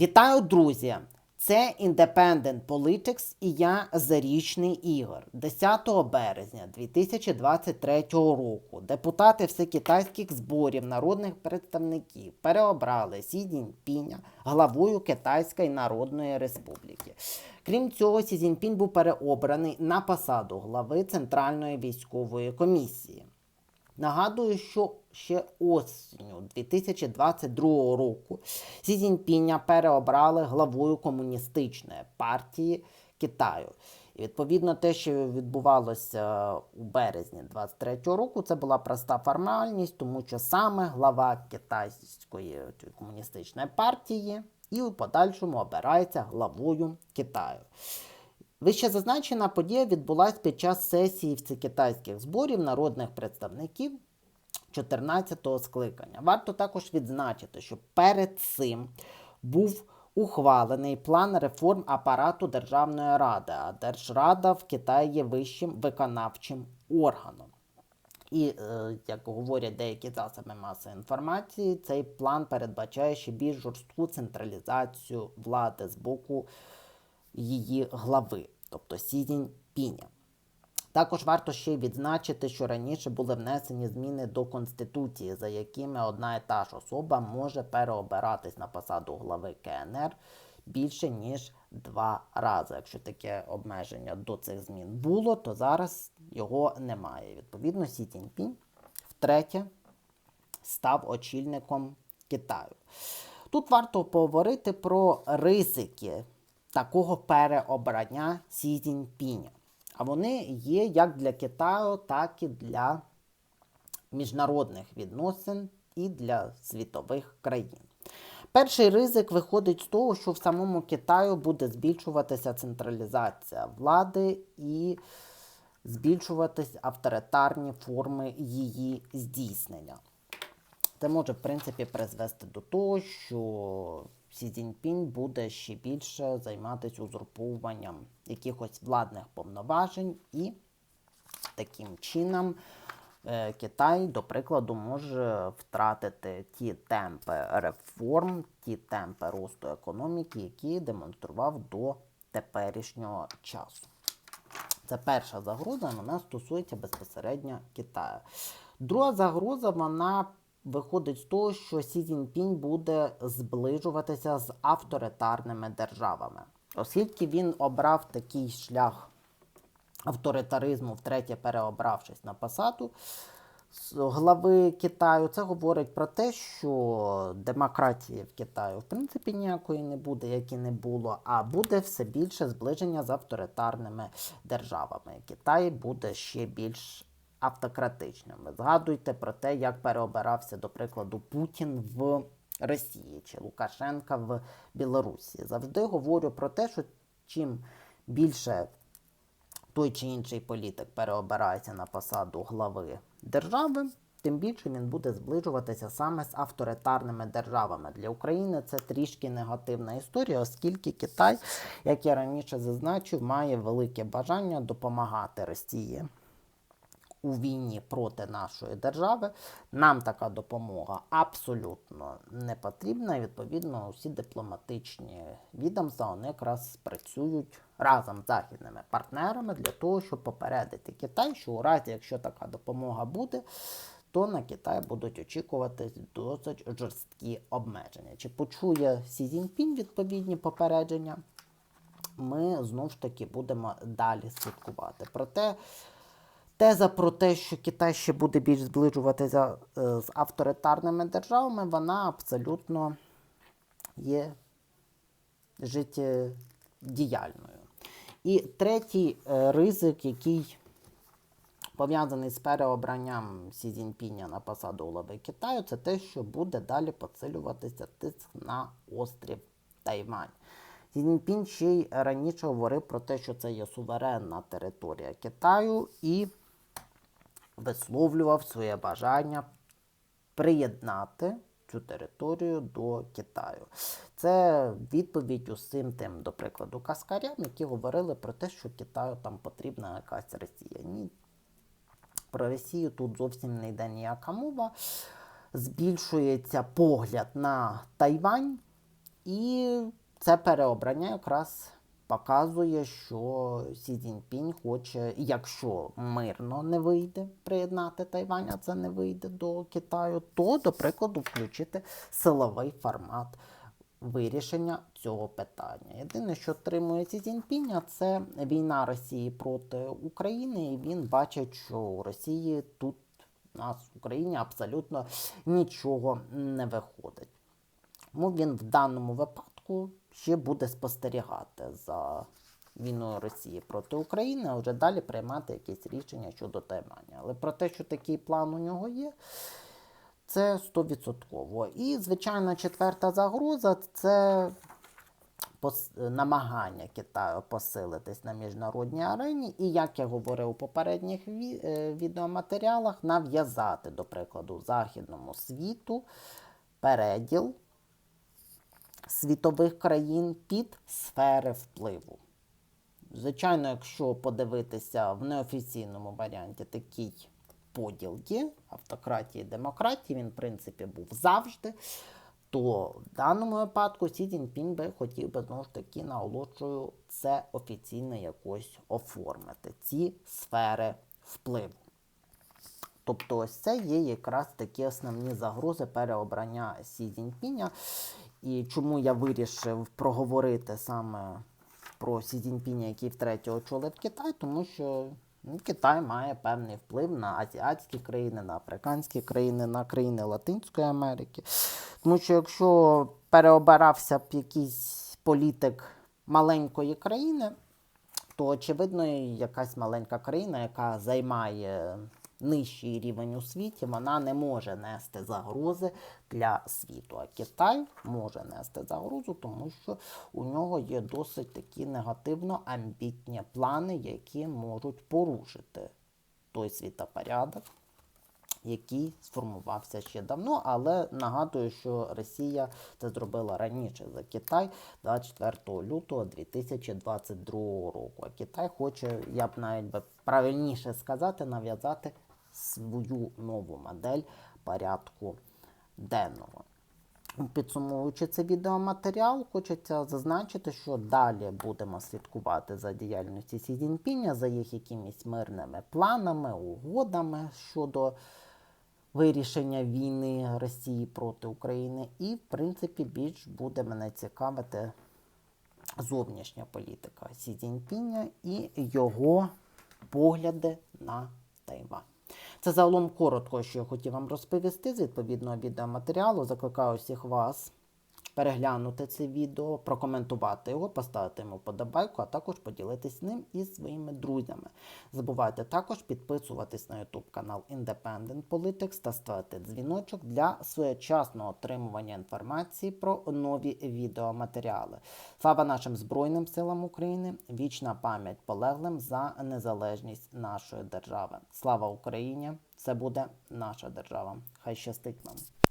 Вітаю, друзі! Це Independent Politics і я Зарічний Ігор. 10 березня 2023 року депутати всекитайських зборів народних представників переобрали Сі Цзіньпіня главою Китайської Народної Республіки. Крім цього, Сі Цзіньпінь був переобраний на посаду глави Центральної військової комісії. Нагадую, що ще осінню 2022 року Сі Цзіньпіня переобрали главою комуністичної партії Китаю. І відповідно те, що відбувалося у березні 2023 року, це була проста формальність, тому що саме глава китайської комуністичної партії і у подальшому обирається главою Китаю. Вище зазначена подія відбулася під час сесії всекитайських зборів народних представників 14-го скликання. Варто також відзначити, що перед цим був ухвалений план реформ апарату Державної ради, а Держрада в Китаї є вищим виконавчим органом. І, е, як говорять деякі засоби масової інформації, цей план передбачає ще більш жорстку централізацію влади з боку її глави, тобто Сі Цзіньпіня. Також варто ще й відзначити, що раніше були внесені зміни до Конституції, за якими одна і та ж особа може переобиратись на посаду глави КНР більше ніж два рази. Якщо таке обмеження до цих змін було, то зараз його немає. Відповідно, Сі Цзіньпінь втретє став очільником Китаю. Тут варто поговорити про ризики такого переобрання Сі Цзіньпіня. А вони є як для Китаю, так і для міжнародних відносин і для світових країн. Перший ризик виходить з того, що в самому Китаю буде збільшуватися централізація влади і збільшуватись авторитарні форми її здійснення. Це може, в принципі, призвести до того, що Сі Цзіньпінь буде ще більше займатися узурповуванням якихось владних повноважень, і таким чином е, Китай, до прикладу, може втратити ті темпи реформ, ті темпи росту економіки, які демонстрував до теперішнього часу. Це перша загроза, вона стосується безпосередньо Китаю. Друга загроза, вона виходить з того, що Сі Цзіньпінь буде зближуватися з авторитарними державами, оскільки він обрав такий шлях авторитаризму, втретє переобравшись на посаду глави Китаю, це говорить про те, що демократії в Китаю в принципі ніякої не буде, як і не було, а буде все більше зближення з авторитарними державами. Китай буде ще більш автократичним. Ви згадуйте про те, як переобирався, до прикладу, Путін в Росії чи Лукашенка в Білорусі. Завжди говорю про те, що чим більше той чи інший політик переобирається на посаду глави держави, тим більше він буде зближуватися саме з авторитарними державами. Для України це трішки негативна історія, оскільки Китай, як я раніше зазначив, має велике бажання допомагати Росії у війні проти нашої держави. Нам така допомога абсолютно не потрібна. І, відповідно, усі дипломатичні відомства вони якраз працюють разом з західними партнерами для того, щоб попередити Китай, що у разі, якщо така допомога буде, то на Китай будуть очікувати досить жорсткі обмеження. Чи почує Сі Цзіньпінь відповідні попередження? Ми знову ж таки будемо далі слідкувати. Проте Теза про те, що Китай ще буде більш зближуватися е, з авторитарними державами, вона абсолютно є життєдіяльною. І третій е, ризик, який пов'язаний з переобранням Сі Цзіньпіня на посаду глави Китаю, це те, що буде далі посилюватися тиск на острів Тайвань. Сі ще й раніше говорив про те, що це є суверенна територія Китаю і висловлював своє бажання приєднати цю територію до Китаю. Це відповідь усім тим, до прикладу, каскарям, які говорили про те, що Китаю там потрібна якась Росія. Ні, про Росію тут зовсім не йде ніяка мова. Збільшується погляд на Тайвань. І це переобрання якраз показує, що Сі Цзіньпінь хоче, якщо мирно не вийде приєднати Тайвань, а це не вийде до Китаю, то, до прикладу, включити силовий формат вирішення цього питання. Єдине, що тримує Сі Цзіньпіня, це війна Росії проти України, і він бачить, що у Росії тут у нас в Україні абсолютно нічого не виходить. Тому він в даному випадку ще буде спостерігати за війною Росії проти України, а вже далі приймати якісь рішення щодо Тайваня. Але про те, що такий план у нього є, це 100%. І, звичайно, четверта загроза це намагання Китаю посилитись на міжнародній арені, і, як я говорив у попередніх е, відеоматеріалах, нав'язати, до прикладу, західному світу переділ світових країн під сфери впливу. Звичайно, якщо подивитися в неофіційному варіанті такий поділ є, автократії і демократії, він, в принципі, був завжди, то в даному випадку Сі Цзіньпінь би хотів би знову ж таки наголошую це офіційно якось оформити, ці сфери впливу. Тобто ось це є якраз такі основні загрози переобрання Сі Цзіньпіня. І чому я вирішив проговорити саме про Сі Цзіньпіня, який втретє очолив Китай, тому що ну, Китай має певний вплив на азіатські країни, на африканські країни, на країни Латинської Америки. Тому що якщо переобирався б якийсь політик маленької країни, то очевидно, якась маленька країна, яка займає нижчий рівень у світі, вона не може нести загрози для світу. А Китай може нести загрозу, тому що у нього є досить такі негативно амбітні плани, які можуть порушити той світопорядок, який сформувався ще давно, але нагадую, що Росія це зробила раніше за Китай 24 лютого 2022 року. А Китай хоче, я б навіть би правильніше сказати, нав'язати свою нову модель порядку денного. Підсумовуючи цей відеоматеріал, хочеться зазначити, що далі будемо слідкувати за діяльністю Сі Цзіньпіня, за їх якимись мирними планами, угодами щодо вирішення війни Росії проти України. І, в принципі, більш буде мене цікавити зовнішня політика Сі Цзіньпіня і його погляди на Тайвань. Це загалом коротко, що я хотів вам розповісти з відповідного відеоматеріалу. Закликаю всіх вас переглянути це відео, прокоментувати його, поставити йому подобайку, а також поділитись ним із своїми друзями. Забувайте також підписуватись на YouTube канал Independent Politics та ставити дзвіночок для своєчасного отримування інформації про нові відеоматеріали. Слава нашим Збройним силам України! Вічна пам'ять полеглим за незалежність нашої держави. Слава Україні! Це буде наша держава. Хай щастить нам!